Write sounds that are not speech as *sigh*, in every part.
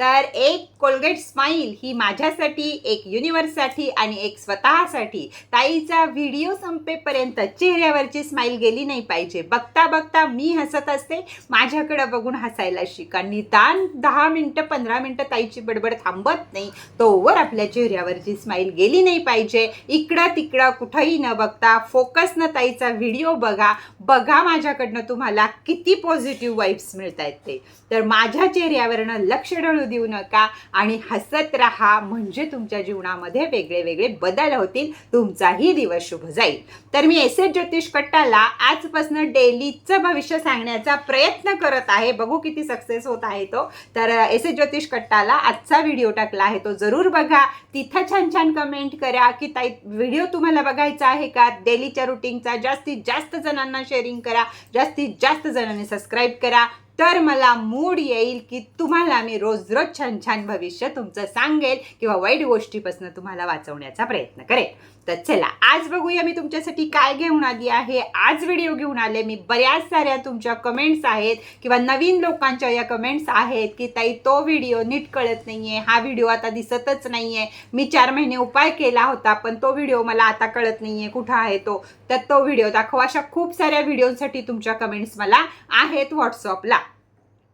तर एक Colgate smile ही माझ्यासाठी एक युनिवर्ससाठी आणि एक स्वतःसाठी. ताईचा व्हिडिओ संपेपर्यंत चेहऱ्यावरची स्माईल गेली नाही पाहिजे. बघता बघता मी हसत असते. माझ्याकडं बघून हसायला शिका. निदान दहा मिनटं पंधरा मिनटं ताईची बडबड थांबत नाही. तोवर आपल्या चेहऱ्यावरची स्माईल गेली नाही पाहिजे. इकडं तिकडं कुठंही न बघता फोकस न ताईचा व्हिडिओ बघा. बघा माझ्याकडनं तुम्हाला किती पॉझिटिव्ह वाईब्स मिळत आहेत ते. तर माझ्या चेहऱ्यावरनं लक्ष डळू देऊ नका आणि हसत राहा. म्हणजे तुमच्या जीवनामध्ये वेगळे वेगळे बदल होतील. तुमचाही दिवस शुभ जाईल. तर मी एस एस ज्योतिष कट्टाला आजपासून डेलीचं भविष्य सांगण्याचा प्रयत्न करत आहे. बघू किती सक्सेस होत आहे तो. तर एस एस ज्योतिष कट्टाला आजचा व्हिडिओ टाकला आहे तो. जरूर बघा. तिथं छान छान कमेंट करा की ताई व्हिडिओ तुम्हाला बघायचा आहे का? डेलीच्या रुटीनचा जास्तीत जास्त जणांना शेअरिंग करा. जास्तीत जास्त जणांनी सबस्क्राईब करा. तर मला मूड येईल की तुम्हाला मी रोज रोज छान छान भविष्य तुमचं सांगेल किंवा वाईट गोष्टीपासून तुम्हाला वाचवण्याचा प्रयत्न करेल तर चला आज बघूया मी तुमच्यासाठी काय घेऊन आली आहे. आज व्हिडिओ घेऊन आले मी बऱ्याच साऱ्या तुमच्या कमेंट्स आहेत किंवा नवीन लोकांच्या या कमेंट्स आहेत की ताई तो व्हिडिओ नीट कळत नाही आहे हा व्हिडिओ आता दिसतच नाही आहे मी चार महिने उपाय केला होता पण तो व्हिडिओ मला आता कळत नाही आहे कुठं आहे तो. तर तो व्हिडिओ दाखवा अशा खूप साऱ्या व्हिडिओसाठी तुमच्या कमेंट्स मला आहेत व्हॉट्सअपला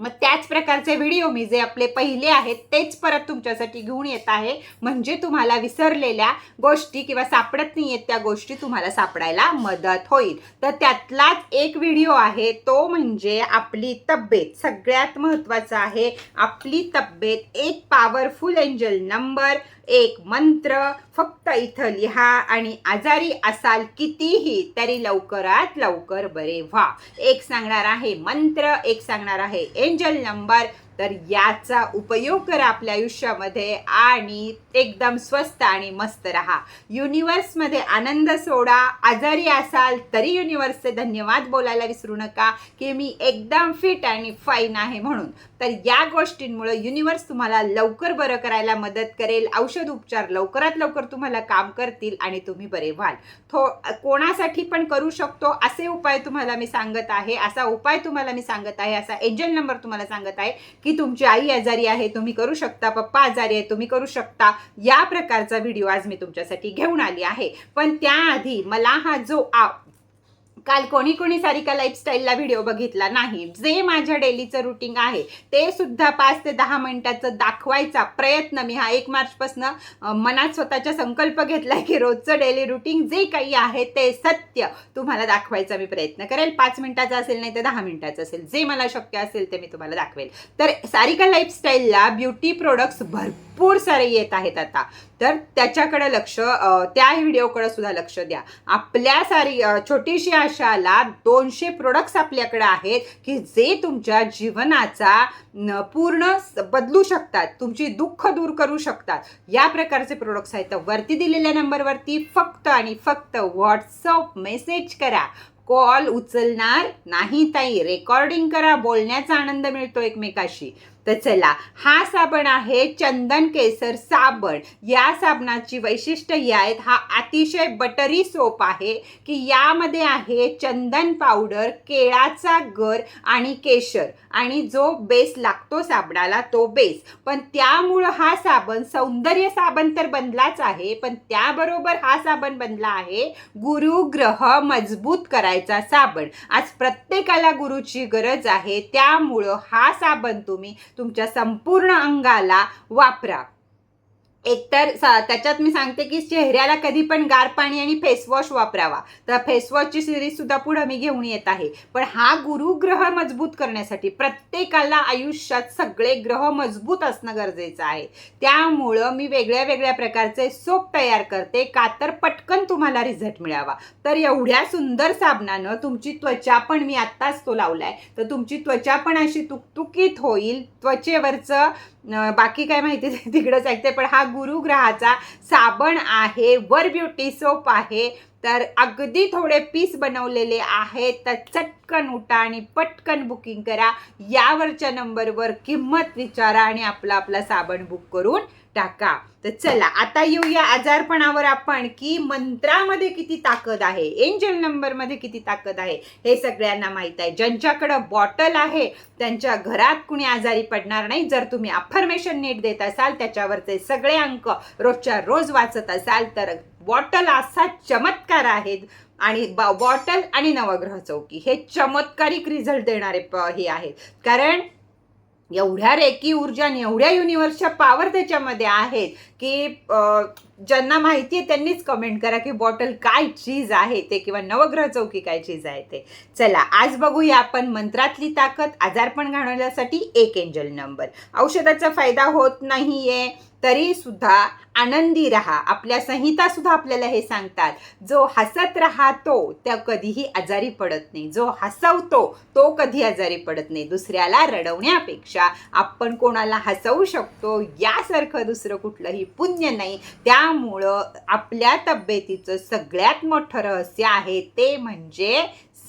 मग त्याच प्रकारचे व्हिडिओ मी जे आपले पहिले आहेत तेच परत तुमच्यासाठी घेऊन येत आहे. म्हणजे तुम्हाला विसरलेल्या गोष्टी किंवा सापडत नाही आहेत त्या गोष्टी तुम्हाला सापडायला मदत होईल. तर त्यातलाच एक व्हिडिओ आहे तो म्हणजे आपली तब्येत. सगळ्यात महत्त्वाचं आहे आपली तब्येत. एक पॉवरफुल एंजल नंबर एक मंत्र. फक्त इथं लिहा आणि आजारी असाल कितीही तरी लवकरात लवकर बरे व्हा. एक सांगणार आहे मंत्र एक सांगणार आहे एंजल नंबर तर याचा उपयोग करा आपल्या आयुष्यामध्ये आणि एकदम स्वस्त आणि मस्त राहा. युनिवर्समध्ये आनंद सोडा. आजारी असाल तरी युनिवर्सचे धन्यवाद बोलायला विसरू नका की मी एकदम फिट आणि फाईन आहे म्हणून. तर या गोष्टींमुळे युनिवर्स तुम्हाला लवकर बरं करायला मदत करेल. औषध उपचार लवकरात लवकर तुम्हाला काम करतील आणि तुम्ही बरे व्हाल. थो कोणासाठी पण करू शकतो असे उपाय तुम्हाला मी सांगत आहे असा उपाय तुम्हाला मी सांगत आहे असा एजंट नंबर तुम्हाला सांगत आहे की तुमची आई आजारी आहे तुम्ही करू शकता पप्पा आजारी आहे तुम्ही करू शकता. या प्रकारचा व्हिडिओ आज मी तुमच्यासाठी घेऊन आली आहे. पण त्याआधी मला हा जो आ काल कोणी कोणी सारिका लाईफस्टाईलला व्हिडिओ बघितला. नाही जे माझ्या डेलीचं रुटीन आहे ते सुद्धा पाच ते दहा मिनिटाचं दाखवायचा प्रयत्न मी हा एक मार्चपासून मनात स्वतःचा संकल्प घेतलाय की रोजचं डेली रुटीन जे काही आहे ते सत्य तुम्हाला दाखवायचा मी प्रयत्न करेल. पाच मिनिटाचा असेल नाही तर दहा मिनिटाचं असेल. जे मला शक्य असेल ते मी तुम्हाला दाखवेल. तर सारिका लाईफस्टाईलला ब्युटी प्रोडक्ट्स भरपूर सारे येत आहेत आता. तर त्याच्याकडे लक्ष त्या व्हिडिओकडे सुद्धा लक्ष द्या. आपल्या सारी छोटीशी आशाला दोनशे प्रोडक्ट्स आपल्याकडे आहेत की जे तुमच्या जीवनाचा पूर्ण बदलू शकतात. तुमची दुःख दूर करू शकतात. या प्रकारचे प्रोडक्ट्स आहेत. तर वरती दिलेल्या नंबरवरती फक्त आणि फक्त व्हॉट्सअप मेसेज करा. कॉल उचलणार नाही ताई. रेकॉर्डिंग करा. बोलण्याचा आनंद मिळतो एकमेकाशी. तर चला हा साबण आहे चंदन केसर साबण. या साबणाची वैशिष्ट्य ही आहेत हा अतिशय बटरी सोप आहे की यामध्ये आहे चंदन पावडर केळाचा गर आणि केशर. आणि जो बेस लागतो साबणाला तो बेस पण त्यामुळं हा साबण सौंदर्य साबण तर बनलाच आहे पण त्याबरोबर हा साबण बनला आहे गुरुग्रह मजबूत करायचा साबण. आज प्रत्येकाला गुरुची गरज आहे त्यामुळं हा साबण तुम्ही तुमच्या संपूर्ण अंगाला वापरा. एकतर सा- त्याच्यात मी सांगते की चेहऱ्याला कधी पण गार पाणी आणि फेसवॉश वापरावा. तर फेसवॉशची सिरीज सुद्धा पुढे मी घेऊन येत आहे. पण हा गुरुग्रह मजबूत करण्यासाठी प्रत्येकाला आयुष्यात सगळे ग्रह मजबूत असणं गरजेचं आहे. त्यामुळं मी वेगळ्या वेगळ्या प्रकारचे सोप तयार करते. का तर पटकन तुम्हाला रिझल्ट मिळावा. तर एवढ्या सुंदर साबणानं तुमची त्वचा पण मी आत्ताच तो लावलाय. तर तुमची त्वचा पण अशी तुकतुकीत होईल. त्वचेवरचं बाकी काय माहिती ते तिकडंच ऐकते पण हा गुरुग्रहाचा साबण आहे वर ब्युटी सोप आहे तर अगदी थोडे पीस बनवलेले आहेत तर चटकन उठा आणि पटकन बुकिंग करा. यावरच्या नंबरवर किंमत विचारा आणि आपला आपला साबण बुक करून टाका. तर चला आता येऊया आजारपणावर आपण की मंत्रामध्ये किती ताकद आहे एंजल नंबरमध्ये किती ताकद आहे हे सगळ्यांना माहीत आहे. ज्यांच्याकडं बॉटल आहे त्यांच्या घरात कुणी आजारी पडणार नाही. जर तुम्ही अफर्मेशन नीट देत असाल त्याच्यावरचे सगळे अंक रोजच्या रोज वाचत असाल तर बॉटल असा चमत्कार आहेत. आणि ब- बॉटल आणि नवग्रह चौकी हे चमत्कारिक रिझल्ट देणारे प- हे आहेत. कारण एवढ्या रेकी ऊर्जा आणि एवढ्या युनिव्हर्सच्या पॉवर त्याच्यामध्ये आहेत की ज्यांना माहिती आहे त्यांनीच कमेंट करा की बॉटल काय चीज आहे ते किंवा नवग्रह चौकी काय चीज आहे ते. चला आज बघूया आपण मंत्रातली ताकद आजारपण घालवण्यासाठी एक एंजल नंबर औषधाचा फायदा होत नाही आहे सुद्धा आनंदी राहा. आपल्या संहिता सुद्धा आपल्याला हे सांगतात जो हसत राहतो त्या कधीही आजारी पडत नाही. जो हसवतो तो कधी आजारी पडत नाही. दुसऱ्याला रडवण्यापेक्षा आपण कोणाला हसवू शकतो यासारखं दुसरं कुठलंही पुण्य नाही. त्यामुळं आपल्या तब्येतीचं सगळ्यात मोठं रहस्य आहे ते म्हणजे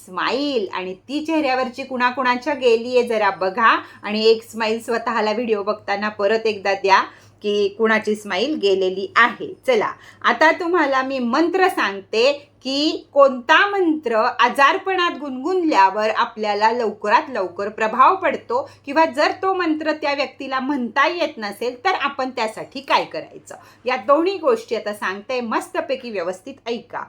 स्माईल. आणि ती चेहऱ्यावरची कुणाकुणाच्या गेली आहे जरा बघा. आणि एक स्माईल स्वतःला व्हिडिओ बघताना परत एकदा द्या. की कुणाची स्माईल गेलेली आहे. चला आता तुम्हाला मी मंत्र सांगते की कोणता मंत्र आजारपणात गुणगुणल्यावर आपल्याला लवकरात लवकर प्रभाव पडतो किंवा जर तो मंत्र त्या व्यक्तीला म्हणता येत नसेल तर आपण त्यासाठी काय करायचं? या दोन्ही गोष्टी आता सांगते मस्तपैकी व्यवस्थित ऐका.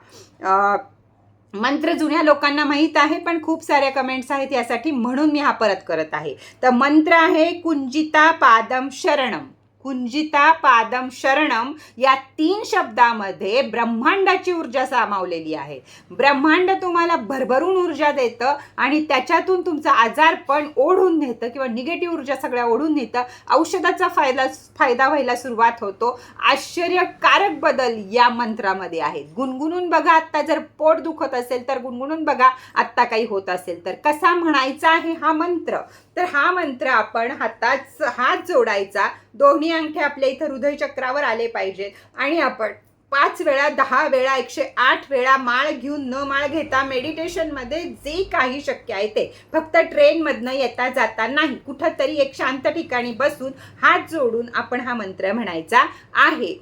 मंत्र जुन्या लोकांना माहीत आहे पण खूप साऱ्या कमेंट्स आहेत यासाठी म्हणून मी हा परत करत आहे. तर मंत्र आहे कुंजिता पादम शरणम. कुंजिता पादम शरणम या तीन शब्दामध्ये ब्रह्मांडाची ऊर्जा सामावलेली आहे. ब्रह्मांड तुम्हाला भरभरून ऊर्जा देतं आणि त्याच्यातून तुमचं आजारपण ओढून नेतं किंवा निगेटिव्ह ऊर्जा सगळ्या ओढून नेतं. औषधाचा फायदा फायदा व्हायला सुरुवात होतो. आश्चर्यकारक बदल या मंत्रामध्ये आहेत गुणगुणून बघा आत्ता जर पोट दुखत असेल तर गुणगुणून बघा आत्ता काही होत असेल तर. कसा म्हणायचा आहे हा मंत्र? तर हा मंत्र आपण हातात हात जोडायचा. दोन्ही अंगठे आपल्या इथं हृदय चक्रावर आले पाहिजेत. आणि आपण पाच वेळा दहा वेळा एकशे आठ वेळा माळ घेऊन न माळ घेता मेडिटेशनमध्ये जे काही शक्य आहे ते. फक्त ट्रेनमधनं येता जाता नाही. कुठंतरी एक शांत ठिकाणी बसून हात जोडून आपण हा मंत्र म्हणायचा आहे.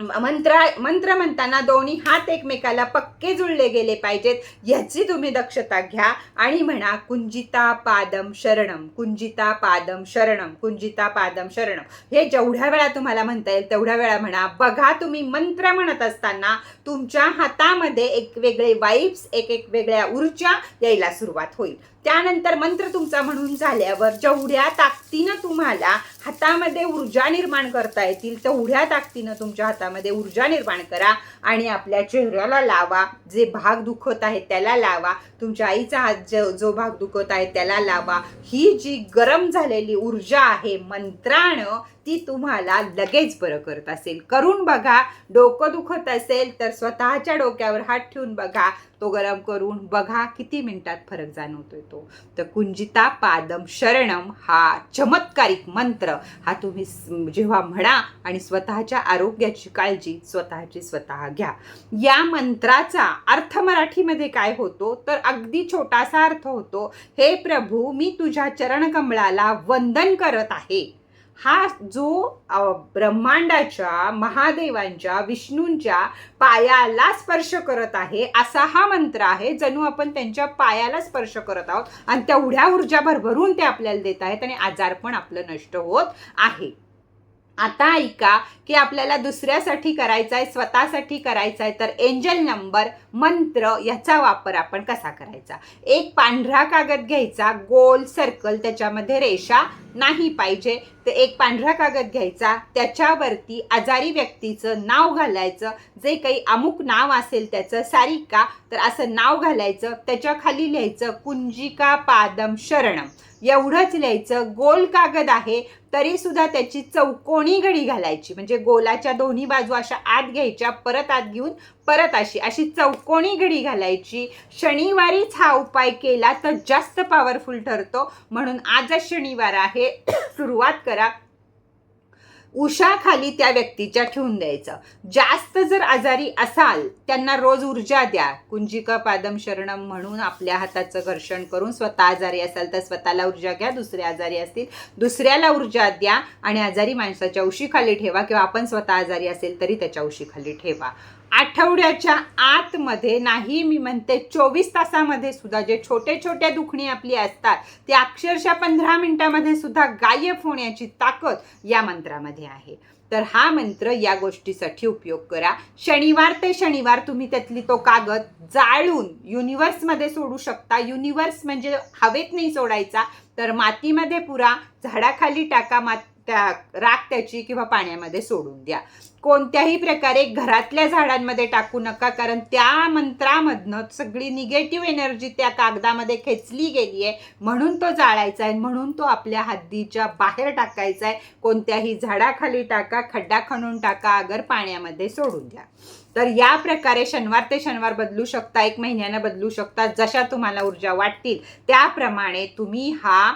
मंत्र मंत्र म्हणताना दोन्ही हात एकमेकाला पक्के जुळले गेले पाहिजेत याची तुम्ही दक्षता घ्या आणि म्हणा कुंजिता पादम शरणम कुंजिता पादम शरणम कुंजिता पादम शरणम. हे जेवढ्या वेळा तुम्हाला म्हणता येईल तेवढ्या वेळा म्हणा. बघा तुम्ही मंत्र म्हणत असताना तुमच्या हातामध्ये एक वेगळे वाईब्स एक एक वेगळ्या ऊर्जा यायला सुरुवात होईल. त्यानंतर मंत्र तुमचा म्हणून झाल्यावर जेवढ्या ताकदीनं तुम्हाला हातामध्ये ऊर्जा निर्माण करता येतील तेवढ्या ताकदीनं तुमच्या हातामध्ये ऊर्जा निर्माण करा आणि आपल्या चेहऱ्याला लावा. जे भाग दुखत आहे त्याला लावा. तुमच्या आईचा हात जो जो भाग दुखत आहे त्याला लावा. ही जी गरम झालेली ऊर्जा आहे मंत्रानं ती तुम्हाला लगेच बरं करत असेल. करून बघा डोकं दुखत असेल तर स्वतःच्या डोक्यावर हात ठेवून बघा. तो गरम करून बघा किती मिनिटात फरक जाणवतोय तो. तर कुंजिता पादम शरणम हा चमत्कारिक मंत्र हा तुम्ही जेव्हा म्हणा आणि स्वतःच्या आरोग्याची काळजी स्वतःची स्वतः घ्या. या मंत्राचा अर्थ मराठीमध्ये काय होतो? तर अगदी छोटासा अर्थ होतो हे प्रभू मी तुझ्या चरणकमळाला वंदन करत आहे. हा जो ब्रह्मांडाच्या महादेवांच्या विष्णूंच्या पायाला स्पर्श करत आहे असा हा मंत्र आहे जणू आपण त्यांच्या पायाला स्पर्श करत आहोत आणि तेवढ्या ऊर्जा भरभरून ते आपल्याला देत आहेत आणि आजार पण आपलं नष्ट होत आहे. आता ऐका की आपल्याला दुसऱ्यासाठी करायचा आहे स्वतःसाठी करायचा आहे तर एंजल नंबर मंत्र याचा वापर आपण कसा करायचा? एक पांढरा कागद घ्यायचा गोल सर्कल त्याच्यामध्ये रेषा नाही पाहिजे तर एक पांढरा कागद घ्यायचा त्याच्यावरती आजारी व्यक्तीचं नाव घालायचं जे काही अमुक नाव असेल त्याचं सारिका तर असं नाव घालायचं त्याच्याखाली लिहायचं कुंजिका पादम शरणम. एवढंच लिहायचं. गोल कागद आहे तरीसुद्धा त्याची चौकोणी घडी घालायची. म्हणजे गोलाच्या दोन्ही बाजू अशा आत घ्यायच्या परत आत घेऊन परत अशी अशी चौकोणी घडी घालायची. शनिवारीच हा उपाय केला तर जास्त पॉवरफुल ठरतो. म्हणून आजच शनिवार आहे. *coughs* सुरुवात करा. उशाखाली त्या व्यक्तीच्या ठेवून द्यायचं. जास्त जर आजारी असाल त्यांना रोज ऊर्जा द्या. कुंजिका पादम शरणम म्हणून आपल्या हाताचं घर्षण करून स्वतः आजारी असाल तर स्वतःला ऊर्जा घ्या दुसरे आजारी असतील दुसऱ्याला ऊर्जा द्या आणि आजारी माणसाच्या उशीखाली ठेवा किंवा आपण स्वतः आजारी असेल तरी त्याच्या उशीखाली ठेवा. आठवड्याच्या आतमध्ये नाही मी म्हणते चोवीस तासामध्ये सुद्धा जे छोटे छोट्या दुखणी आपली असतात ते अक्षरशः पंधरा मिनटामध्ये सुद्धा गायब होण्याची ताकद या मंत्रामध्ये आहे. तर हा मंत्र या गोष्टीसाठी उपयोग करा. शनिवार ते शनिवार तुम्ही त्यातली तो कागद जाळून युनिवर्समध्ये सोडू शकता. युनिवर्स म्हणजे हवेत नाही सोडायचा तर मातीमध्ये पुरा झाडाखाली टाका मात त्या राख त्याची किंवा पाण्यामध्ये सोडून द्या. कोणत्याही प्रकारे घरातल्या झाडांमध्ये टाकू नका कारण त्या मंत्रामधनं सगळी निगेटिव्ह एनर्जी त्या कागदामध्ये खेचली गेली आहे. म्हणून तो जाळायचा आहे म्हणून तो आपल्या हद्दीच्या बाहेर टाकायचा आहे. कोणत्याही झाडाखाली टाका खड्डा खणून टाका अगर पाण्यामध्ये सोडून द्या. तर या प्रकारे शनिवार ते शनिवार बदलू शकता एक महिन्यानं बदलू शकता जशा तुम्हाला ऊर्जा वाटतील. त्याप्रमाणे तुम्ही हा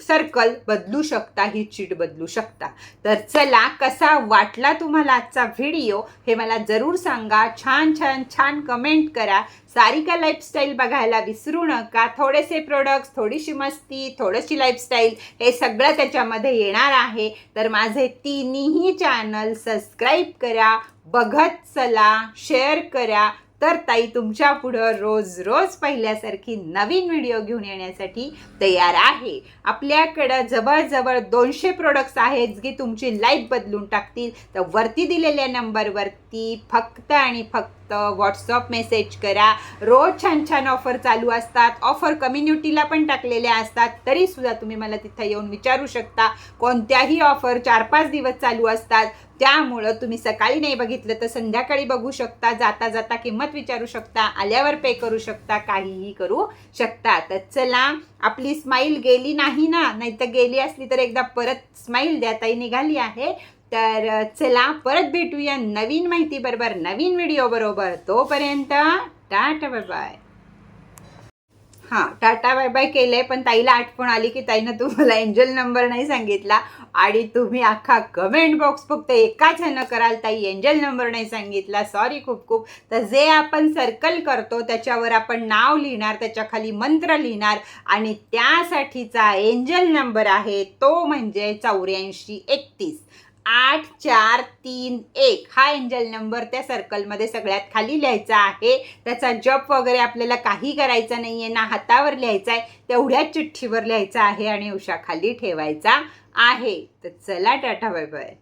सर्कल बदलू शकता ही चीट बदलू शकता. तर चला कसा वाटला तुम्हाला आजचा व्हिडिओ हे मला जरूर सांगा. छान छान छान कमेंट करा. सारिका लाईफस्टाईल बघायला विसरू नका. थोडेसे प्रोडक्ट्स थोडीशी मस्ती थोडीशी लाईफस्टाईल हे सगळं त्याच्यामध्ये येणार आहे. तर माझे तिन्ही चॅनल सबस्क्राईब करा बघत चला शेअर करा. तर ताई तुमच्या पुढं रोज रोज पहिल्यासारखी नवीन व्हिडिओ घेऊन येण्यासाठी तयार आहे. आपल्याकडं जवळजवळ दोनशे प्रोडक्ट्स आहेत की तुमची लाईफ बदलून टाकतील. तर वरती दिलेल्या नंबरवरती फक्त आणि फक्त व्हॉट्सअप मेसेज करा. रोज छान छान ऑफर चालू असतात. ऑफर कम्युनिटीला पण टाकलेल्या असतात. तरीसुद्धा तुम्ही मला तिथं येऊन विचारू शकता. कोणत्याही ऑफर चार पाच दिवस चालू असतात. त्यामुळं तुम्ही सकाळी नाही बघितलं तर संध्याकाळी बघू शकता जाता जाता किंमत विचारू शकता आल्यावर पे करू शकता काहीही करू शकता. तर चला आपली स्माईल गेली नाही ना? नाही तर गेली असली तर एकदा परत स्माईल द्या. ताई निघाली आहे. तर चला परत भेटूया नवीन माहिती बरोबर नवीन व्हिडिओ बरोबर. तोपर्यंत टाटा बाय बाय हां. टाटा बाय बाय केलंय पण ताईला आठवण आली की ताईनं तुम्हाला एंजल नंबर नाही सांगितला आणि तुम्ही अख्खा कमेंट बॉक्स फक्त एकाच ह्यानं कराल. ताई एंजल नंबर नाही सांगितला. सॉरी खूप खूप. तर जे आपण सर्कल करतो त्याच्यावर आपण नाव लिहिणार त्याच्याखाली मंत्र लिहिणार आणि त्यासाठीचा एंजल नंबर आहे तो म्हणजे चौऱ्याऐंशी एकतीस. आठ चार तीन एक. हा एंजल नंबर त्या सर्कलमध्ये सगळ्यात खाली लिहायचा आहे. त्याचा जप वगैरे आपल्याला काही करायचा नाही आहे ना हातावर लिहायचा आहे तेवढ्याच चिठ्ठीवर लिहायचा आहे आणि उशाखाली ठेवायचा आहे. तर चला टाटा बाय बाय.